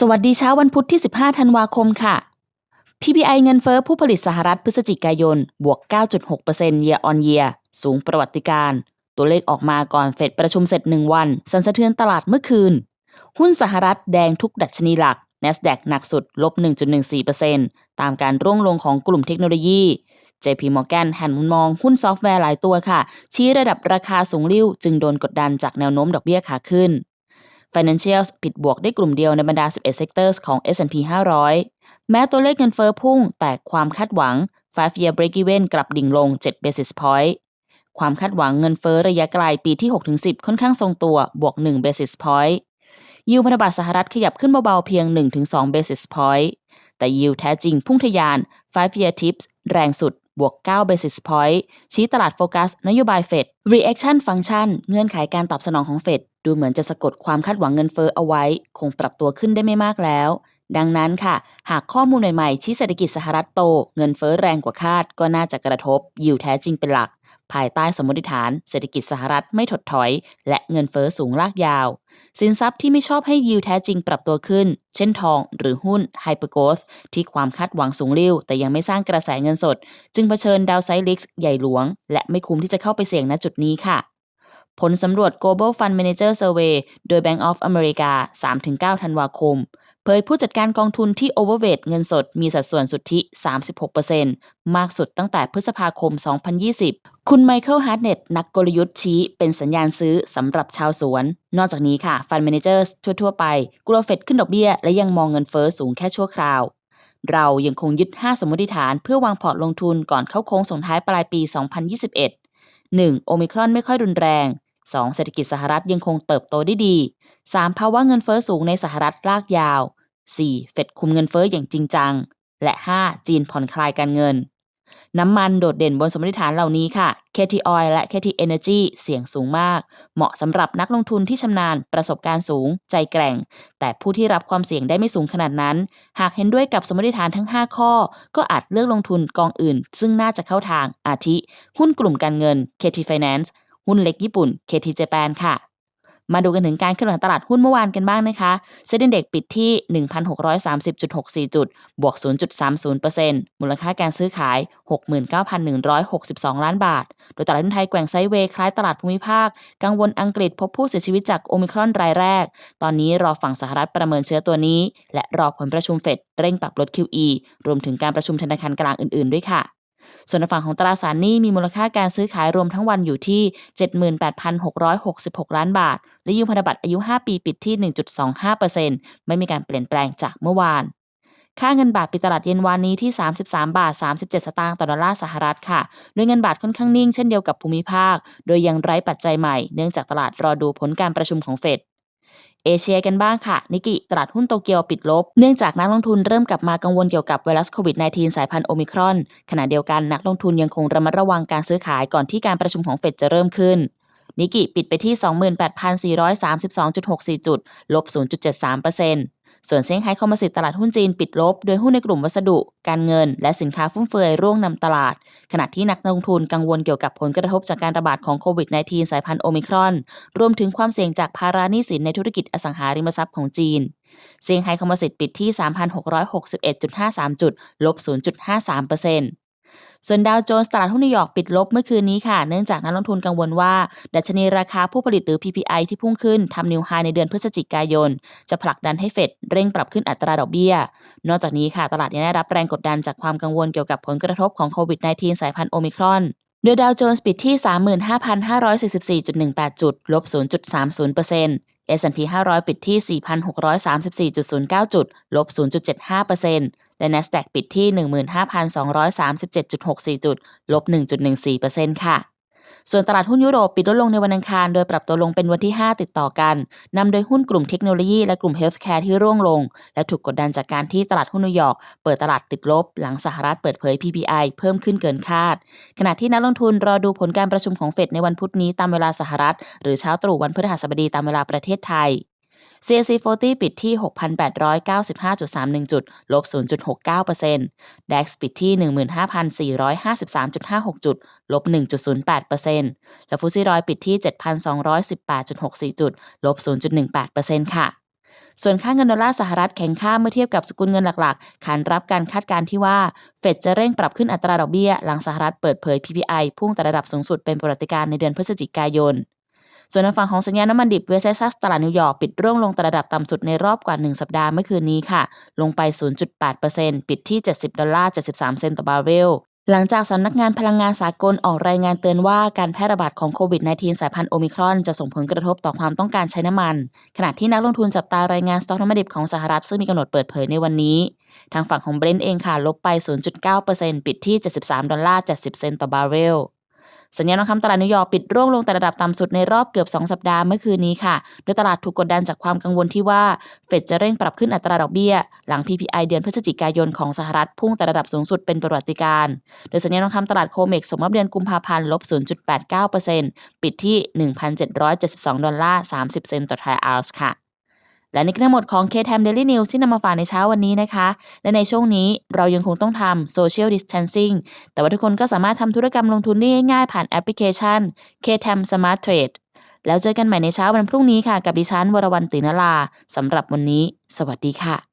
สวัสดีเช้าวันพุธที่ 15 ธันวาคมค่ะ PPI เงินเฟ้อผู้ผลิตสหรัฐพฤศจิกายน บวก 9.6% year on year สูงประวัติการ ตัวเลขออกมาก่อนเฟดประชุมเสร็จ 1 วัน สันสะเทือนตลาดเมื่อคืน หุ้นสหรัฐแดงทุกดัชนีหลัก NASDAQ หนักสุด ลบ 1.14%ตามการร่วงลงของกลุ่มเทคโนโลยี JP Morgan หันมุมมองหุ้นซอฟต์แวร์หลายตัวค่ะ ชี้ระดับราคาสูงริ่วจึงโดนกดดันจากแนวโน้มดอกเบี้ยขาขึ้น Financials ปิดบวกได้กลุ่มเดียวในบรรดา 11 sectors ของ S&P 500 แม้ตัวเลขเงินเฟอ้อพุ่ง แต่ความคาดหวัง 5-year break-even กลับดิ่งลง 7 basis point ความคาดหวังเงินเฟอ้อระยะไกลปีที่ 6-10 ค่อนข้างทรงตัว บวก 1 basis point ยิวพันธบัตรสหรัฐขยับขึ้นเบาๆเพียง 1-2 basis point แต่ยิวแท้จริงพุ่งทะยาน 5-year tips แรงสุด บวก 9 basis point ชี้ตลาดโฟกัส นโยบายเฟด reaction function เงื่อนไขการตอบสนองของเฟดดูเหมือนจะสะกดความคาดหวังเงินเฟ้อเอาไว้ คงปรับตัวขึ้นได้ไม่มากแล้ว ดังนั้นค่ะ หากข้อมูลใหม่ๆ ชี้เศรษฐกิจสหรัฐโต เงินเฟ้อแรงกว่าคาดก็น่าจะกระทบ ยิวแท้จริงเป็นหลัก ภายใต้สมมติฐานเศรษฐกิจสหรัฐไม่ถดถอย และเงินเฟ้อสูงลากยาว สินทรัพย์ที่ไม่ชอบให้ยิวแท้จริงปรับตัวขึ้น เช่นทองหรือหุ้นไฮเปอร์โกสที่ความคาดหวังสูงริ่วแต่ยังไม่สร้างกระแสเงินสด จึงเผชิญดาวไซด์ลิกส์ใหญ่หลวง และไม่คุ้มที่จะเข้าไปเสี่ยงณจุดนี้ค่ะผลสำรวจ Global Fund Manager Survey โดย Bank of America 3-9 ธันวาคม เผยผู้จัดการกองทุนที่ overweight เงินสดมีสัดส่วนสุทธิ 36%มากสุดตั้งแต่พฤษภาคม 2020 คุณไมเคิลฮาร์ดเน็ตนักกลยุทธ์ชี้เป็นสัญญาณซื้อสำหรับชาวสวน นอกจากนี้ค่ะ Fund Managers ทั่ว ๆ ไปกลัวเฟดขึ้นดอกเบี้ย และยังมองเงินเฟอ้อสูงแค่ชั่วคราว เรายังคงยึด 5 สมมติฐานเพื่อวางพอร์ตลงทุนก่อนเข้าโค้งส่งท้ายปลายปี 2021 1. โอมิครอนไม่ค่อยรุนแรง 2. เศรษฐกิจสหรัฐยังคงเติบโตได้ดี 3. ภาวะเงินเฟอ้อสูงในสหรัฐลากยาว 4. เฟดคุมเงินเฟอ้ออย่างจริงจัง และ 5. จีนผ่อนคลายการเงิน น้ำมันโดดเด่นบนสมมติฐานเหล่านี้ค่ะ KT Oil และ KT Energy เสี่ยงสูงมาก เหมาะสำหรับนักลงทุนที่ชำนาญประสบการณ์สูง ใจแกร่ง แต่ผู้ที่รับความเสี่ยงได้ไม่สูงขนาดนั้น หากเห็นด้วยกับสมมติฐานทั้ง 5 ข้อ ก็อาจเลือกลงทุนกองอื่น ซึ่งน่าจะเข้าทางอาทิ หุ้นกลุ่มการเงิน KT Finance หุ้นเล็กญี่ปุ่น KT Japan ค่ะ มาดูกันถึงการเคลื่อนไหวตลาดหุ้นเมื่อวานกันบ้างนะคะเซ็นดีเด็กปิดที่ 1,630.64 จุด บวก 0.30%มูลค่าการซื้อขาย 69,162 ล้านบาท โดยตลาดหุ้นไทยแกว่งไซด์เวย์คล้ายตลาดภูมิภาค กังวลอังกฤษพบผู้เสียชีวิตจากโอมิครอนรายแรก ตอนนี้รอฝั่งสหรัฐประเมินเชื้อตัวนี้ และรอผลประชุมเฟดเร่งปรับลด QE รวมถึงการประชุมธนาคารกลางอื่นๆด้วยค่ะ ส่วนฝั่งของตราสารหนี้มีมูลค่าการซื้อขายรวมทั้งวันอยู่ที่ 78,666 ล้านบาท และยูพันธบัตรอายุ 5 ปีปิดที่ 1.25%ไม่มีการเปลี่ยนแปลงจากเมื่อวานค่าเงินบาทปิดตลาดเย็นวานนี้ที่ 33 บาท 37 สตางค์ต่อดอลลาร์สหรัฐค่ะ โดยเงินบาทค่อนข้างนิ่งเช่นเดียวกับภูมิภาค โดยยังไร้ปัจจัยใหม่ เนื่องจากตลาดรอดูผลการประชุมของเฟด เอเชียกันบ้างค่ะ นิกิตลาดหุ้นโตเกียวปิดลบ เนื่องจากนักลงทุนเริ่มกลับมากังวลเกี่ยวกับไวรัสโควิด -19 สายพันธุ์โอมิครอน ขณะเดียวกันนักลงทุนยังคงระมัดระวังการซื้อขายก่อนที่การประชุมของเฟดจะเริ่มขึ้น นิกิปิดไปที่ 28,432.64 จุด ลบ 0.73% ส่วนเซี่ยงไฮ้คอมมิสิตตลาดหุ้นจีนปิดลบ โดยหุ้นในกลุ่มวัสดุ การเงิน และสินค้าฟุ่มเฟือยร่วงนำตลาด ขณะที่นักลงทุนกังวลเกี่ยวกับผลกระทบจากการระบาดของโควิด -19 สายพันธุ์โอมิครอน รวมถึงความเสี่ยงจากภาระหนี้สินในธุรกิจอสังหาริมทรัพย์ของจีนเซี่ยงไฮ้คอมมิสิตปิดที่ 3,661.53 จุด ลบ 0.53% ส่วนดาวโจนส์ตลาดหุ้นนิวยอร์กปิดลบเมื่อคืนนี้ค่ะ เนื่องจากนักลงทุนกังวลว่า ดัชนีราคาผู้ผลิตหรือ PPI ที่พุ่งขึ้นทำนิวไฮในเดือนพฤศจิกายน จะผลักดันให้เฟดเร่งปรับขึ้นอัตราดอกเบี้ย นอกจากนี้ค่ะ ตลาดยังได้รับแรงกดดันจากความกังวลเกี่ยวกับผลกระทบของโควิด -19 สายพันธุ์โอมิครอนโดยดาวโจนส์ปิดที่ 35,544.18 จุด ลบ 0.30% S&P 500 ปิดที่ 4,634.09 จุด ลบ 0.75% และ NASDAQ ปิดที่ 15,237.64 จุด ลบ 1.14%ค่ะส่วนตลาดหุ้นยุโรปปิดลดลงในวันอังคาร โดยปรับตัวลงเป็นวันที่ 5 ติดต่อกัน นำโดยหุ้นกลุ่มเทคโนโลยีและกลุ่มเฮลท์แคร์ที่ร่วงลง และถูกกดดันจากการที่ตลาดหุ้นนิวยอร์กเปิดตลาดติดลบ หลังสหรัฐเปิดเผย PPI เพิ่มขึ้นเกินคาด ขณะที่นักลงทุนรอดูผลการประชุมของเฟดในวันพุธนี้ตามเวลาสหรัฐ หรือเช้าตรู่วันพฤหัสบดีตามเวลาประเทศไทย CAC 40 ปิดที่ 6,895.31 จุด ลบ 0.69% DAX ปิดที่ 15,453.56 จุด ลบ 1.08%และฟุซี่ร้อยปิดที่ 7,218.64 จุด ลบ 0.18%ค่ะส่วนค่าเงินดอลลาร์สหรัฐแข็งค่าเมื่อเทียบกับสกุลเงินหลักๆ ขานรับการคาดการณ์ที่ว่า เฟดจะเร่งปรับขึ้นอัตราดอกเบี้ย หลังสหรัฐเปิดเผย PPI พุ่งแต่ระดับสูงสุดเป็นประวัติการในเดือนพฤศจิกายน ส่วนในฝั่งของสัญญาณน้ำมันดิบเวสเซซัสตลาดนิวยอร์กปิดร่วงลงแต่ระดับต่ำสุดในรอบกว่า 1 สัปดาห์เมื่อคืนนี้ค่ะ ลงไป 0.8%ปิดที่ 70 ดอลลาร์ 73 เซนต์ต่อบาร์เรลหลังจากสำนักงานพลังงานสากลออกรายงานเตือนว่าการแพร่ระบาดของโควิด -19 สายพันธุ์โอมิครอนจะส่งผลกระทบต่อความต้องการใช้น้ำมัน ขณะที่นักลงทุนจับตารายงานสต็อกน้ำมันดิบของสหรัฐซึ่งมีกำหนดเปิดเผยในวันนี้ ทางฝั่งของเบรนท์เองค่ะลบไป 0.9%ปิดที่ 73 ดอลลาร์ 70 เซนต์ต่อบาร์เรล สัญญาณทองคำตลาดนิวยอร์กปิดร่วงลงแต่ระดับต่ำสุดในรอบเกือบ 2 สัปดาห์เมื่อคืนนี้ค่ะ โดยตลาดถูกกดดันจากความกังวลที่ว่า เฟดจะเร่งปรับขึ้นอัตราดอกเบี้ย หลัง PPI เดือนพฤศจิกายนของสหรัฐพุ่งแต่ระดับสูงสุดเป็นประวัติการณ์โดยสัญญาณทองคำตลาดโคเมกสมมติเดือนกุมภาพันธ์ลบ 0.89%ปิดที่ 1,772 ดอลลาร์ 30 เซนต์ต่อทรัลล์ค่ะ และนี่คือทั้งหมดของ K-Time Daily News ที่นำมาฝากในเช้าวันนี้นะคะ และในช่วงนี้เรายังคงต้องทำ Social Distancing แต่ว่าทุกคนก็สามารถทำธุรกรรมลงทุนได้ง่ายๆผ่านแอปพลิเคชัน K-Time Smart Trade แล้วเจอกันใหม่ในเช้าวันพรุ่งนี้ค่ะ กับดิฉันวรวรรณตินลาสำหรับวันนี้ สวัสดีค่ะ